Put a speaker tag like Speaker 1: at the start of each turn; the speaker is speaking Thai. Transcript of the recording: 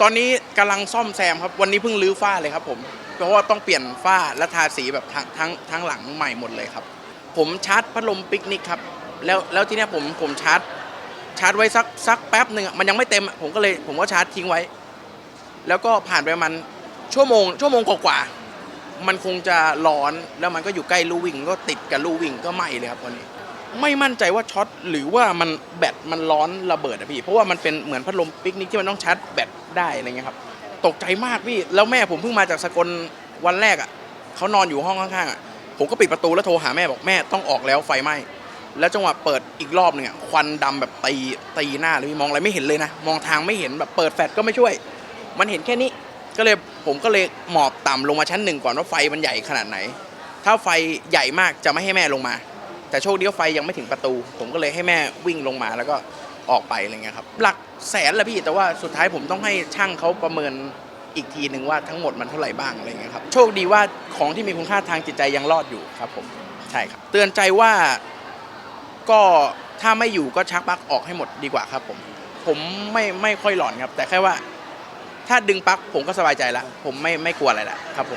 Speaker 1: ตอนนี้กำลังซ่อมแซมครับ วันนี้เพิ่งรื้อฝ้าเลยครับผม เพราะว่าต้องเปลี่ยนฝ้าและทาสีแบบทั้งทั้งทั้งหลังใหม่หมดเลยครับ ผมชาร์จพัดลมปิกนิกครับ แล้วแล้วทีเนี้ยผมผมชาร์จ ชาร์จไว้สักสักแป๊บหนึ่งอะมันยังไม่เต็มอะผมก็เลยผมก็ชาร์จทิ้งไว้ แล้วก็ผ่านไปประมันชั่วโมง ชั่วโมงกว่าๆมันคงจะร้อนแล้วมันก็อยู่ใกล้ลู่วิ่งก็ติดกับลู่วิ่งก็ไหม้เลยครับวันนี้ ไม่มั่นใจว่าช็อตหรือว่ามันแบตมันร้อนระเบิดอะพี่ เพราะว่ามันเป็นเหมือนพัดลมปิกนิกที่มันต้องชาร์จแบตได้อะไรเงี้ยครับตกใจมากพี่แล้วแม่ผมเพิ่งมาจากสกลวันแรกอะเขานอนอยู่ห้องข้างๆอะผมก็ปิดประตูแล้วโทรหาแม่บอกแม่ต้องออกแล้วไฟไหม้แล้วจังหวะเปิดอีกรอบหนึ่งอะควันดำแบบตีตีหน้าเลยพี่มองอะไรไม่เห็นเลยนะมองทางไม่เห็นแบบเปิดแฟลชก็ไม่ช่วย มันเห็นแค่นี้ก็เลยผมก็เลยหมอบต่ำลงมาชั้นหนึ่งก่อนว่าไฟมันใหญ่ขนาดไหน ถ้าไฟใหญ่มากจะไม่ให้แม่ลงมา แต่โชคดีว่าไฟยังไม่ถึงประตู ผมก็เลยให้แม่วิ่งลงมาแล้วก็ออกไปอะไรเงี้ยครับหลักแสนละพี่แต่ว่าสุดท้ายผมต้องให้ช่างเขาประเมินอีกทีหนึ่งว่าทั้งหมดมันเท่าไหร่บ้างอะไรเงี้ยครับโชคดีว่าของที่มีคุณค่าทางจิตใจยังรอดอยู่ครับผมใช่ครับ เตือนใจว่าก็ถ้าไม่อยู่ก็ชักปลั๊กออกให้หมดดีกว่าครับ ผม ผมไม่ไม่ค่อยหลอนครับ แต่แค่ว่า ถ้าดึงปลั๊กผมก็สบายใจละผมไม่ไม่กลัวอะไรละครับผม